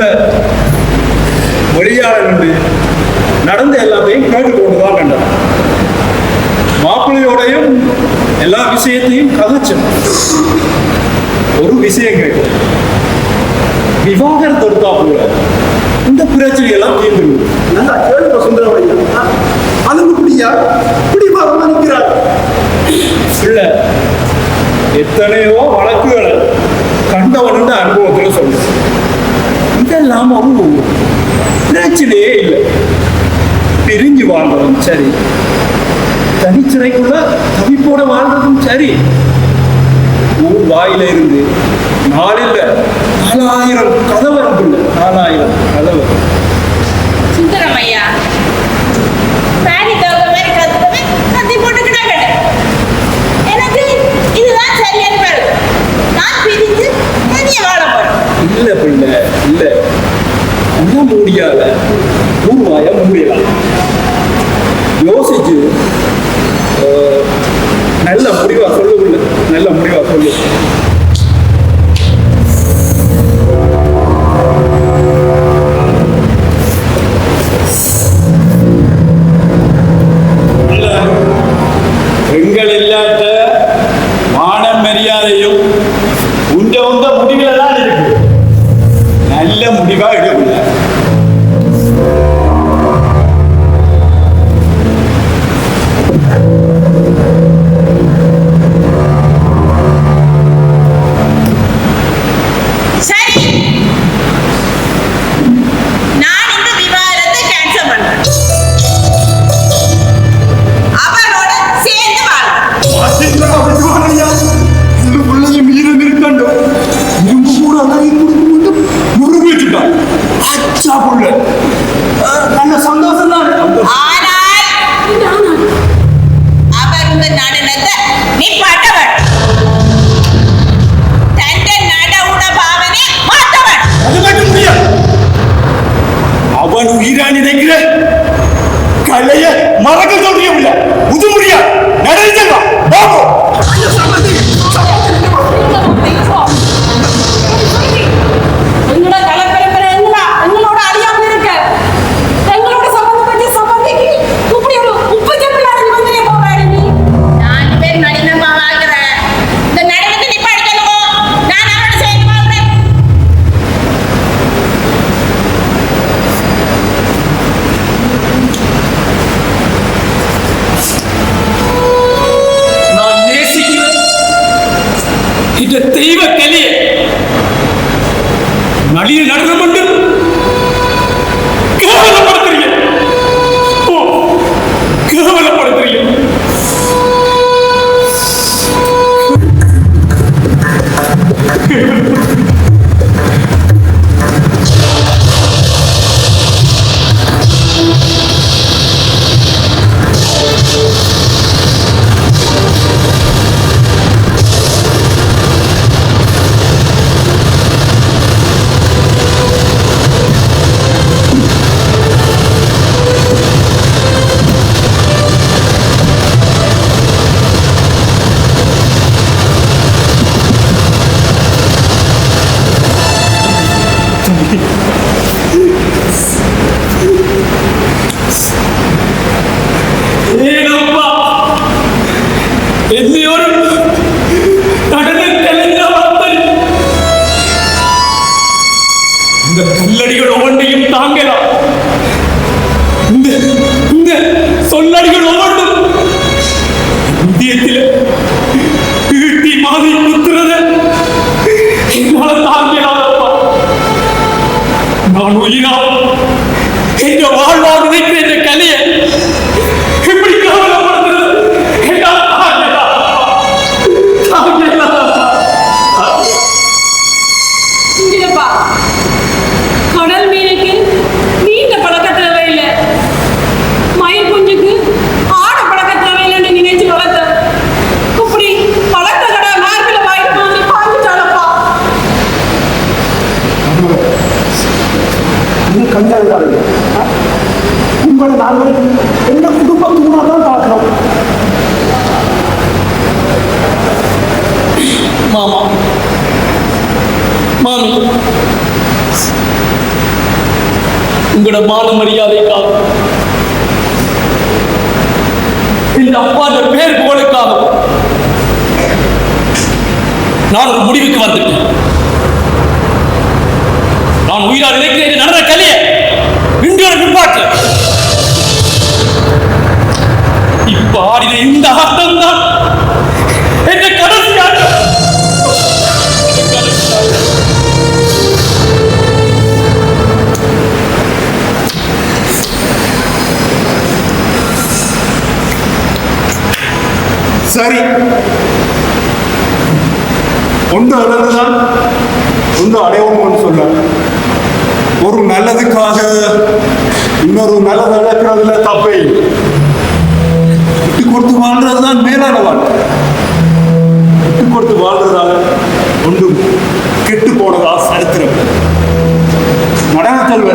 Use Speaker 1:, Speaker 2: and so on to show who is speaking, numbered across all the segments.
Speaker 1: உள்ள வெளியாளர் என்று நடந்த எல்லாத்தையும் கேட்டுக்கொண்டுதான் கண்டார் மாப்பிள்ளையோடையும் எல்லா விஷயத்தையும் கதைச்சோம் ஒரு விஷயம் கேட்டது விவாகரத்து எடுத்தா கூட இந்த பிரச்சனை எல்லாம் தீர்ந்துடும்
Speaker 2: நல்லா கேளுங்க சுந்தரமணியா அதுக்கு இப்படியா இப்படி மறுக்கிறார்
Speaker 1: இல்ல. எத்தனையோ வழக்குகளை கண்டவனுடைய அனுபவத்துல சொல்லுது. எல்லாம் பிரச்சனையே இல்லை. பிரிஞ்சு வாழ்றதும் சரி. தனிச்சிறைக்குள்ள தவிப்போட வாழ்றதும் சரி. ஊர் வாயில இருந்து நாளில் நாலாயிரம் கதவரப்புள்ள நாலாயிரம்
Speaker 3: கதவரம் sabırlı. இன்னும்
Speaker 2: கம்மியாக இருக்காங்க உங்களை நாங்கள் எங்கள் குடும்பத்துக்குனா தான் பார்க்குறோம்?
Speaker 1: மாமா. மாமி.
Speaker 4: உங்களோட மான மரியாதைக்காக இந்த அப்பாட பேர் புகழுக்காக நான் ஒரு முடிவுக்கு வந்துட்டேன். நான் உயிராக இருக்கிறேன் நடந்த ஆடின இந்த ஆட்டம் தான் என்ற கடைசி ஆட்டம்.
Speaker 1: சரி. ஒன்று அளவுதான் ஒன்று அடையணும்னு சொல்ல. ஒரு நல்லதுக்காக இன்னொரு நல்லது நடக்கிறதுல தப்பே வாழ்றது தான் மேலான வாழ்க்கை விட்டு கொடுத்து வாழ்றதால ஒன்றும் கெட்டு போனதா சரித்திரம். நடன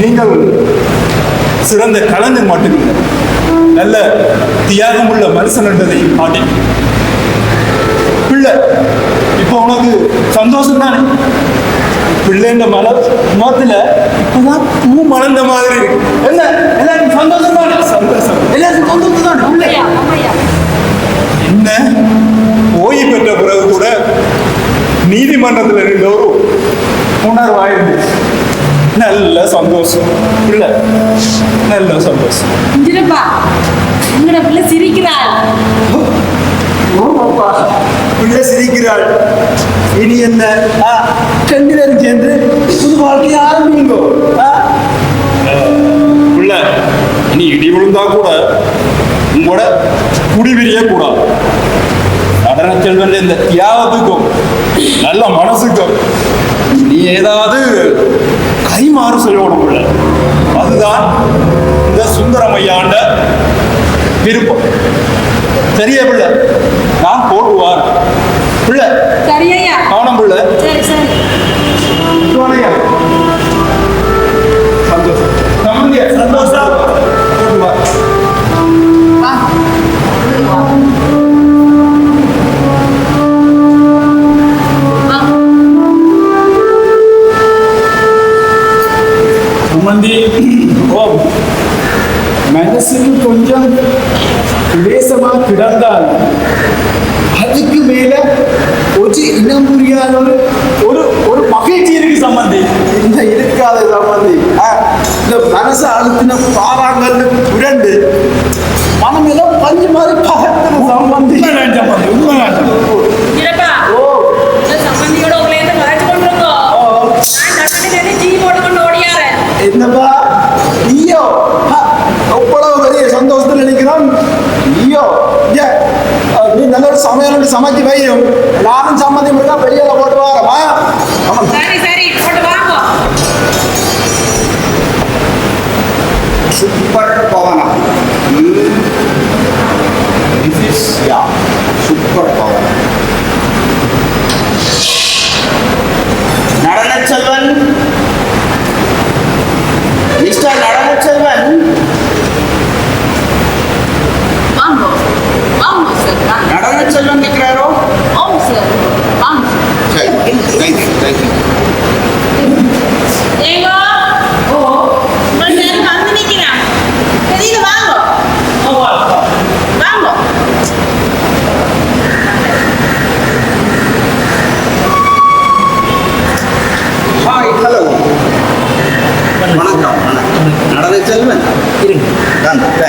Speaker 1: நீங்கள் சிறந்த கலைஞர் மட்டுமில்லை நல்ல தியாகமுள்ள மனுஷன் என்றதை காட்டினீங்க பிள்ளை இப்போ உனக்கு சந்தோஷம் தானே? பிள்ளைன்ற மலர் முகத்துல இப்பதான் பூ மலர்ந்த மாதிரி இருக்கு. என்ன எல்லாருக்கும் சந்தோஷம் தானே சந்தோஷம் எல்லாருக்கும் சந்தோஷம் தானே பிள்ளை
Speaker 3: ஆமையா ஆமையா
Speaker 1: என்ன? ஓய்வு பெற்ற பிறகு கூட நீதிமன்றத்தில் இருந்த ஒரு உணர்வாயிருந்துச்சு. நல்ல சந்தோஷம். பிள்ளை நல்ல சந்தோஷம்.
Speaker 3: உங்களோட பிள்ளை சிரிக்கிறாள்.
Speaker 1: பிள்ளை சிரிக்கிறாள். இனி என்ன? ஆ, ரெண்டு பேரும் சேர்ந்து புது வாழ்க்கையை ஆரம்பிங்கோ ஆ? பிள்ளை இனி இடி விழுந்தா கூட உங்களோட குடிவிரிய கூடாது நடன செல்வன் இந்த தியாகத்துக்கும் நல்ல மனசுக்கும் நீ ஏதாவது கைமாறு செய்யணும் பிள்ளை அதுதான் இந்த சுந்தரமையாண்ட விருப்பம். சரியா பிள்ளை நான் போடுவார் பிள்ளை சுமந்தி ஓ. மனசுக்கு கொஞ்சம் கிளேசமா கிடந்தால் அதுக்கு மேல ஒரு இனம் புரியாத ஒரு ஒரு மகிழ்ச்சி இருக்கு சம்பந்தி இந்த இருக்காத சம்பந்தி இந்த மனசை அழுத்தின பாறாங்கன்னு புரண்டு மனம் ஏதோ பஞ்சு மாதிரி பகத்துற சம்பந்தி சம்பந்தி என்னப்பா? ஐயோ அவ்வளவு பெரிய சந்தோஷத்தில் நினைக்கிறோம் ஐயோ நீ நல்ல ஒரு சமையல் சமைச்சு வையும் நானும் சம்மந்தி இருக்கா வெளியில போட்டு
Speaker 5: Ilan? Ilan?
Speaker 4: Kan?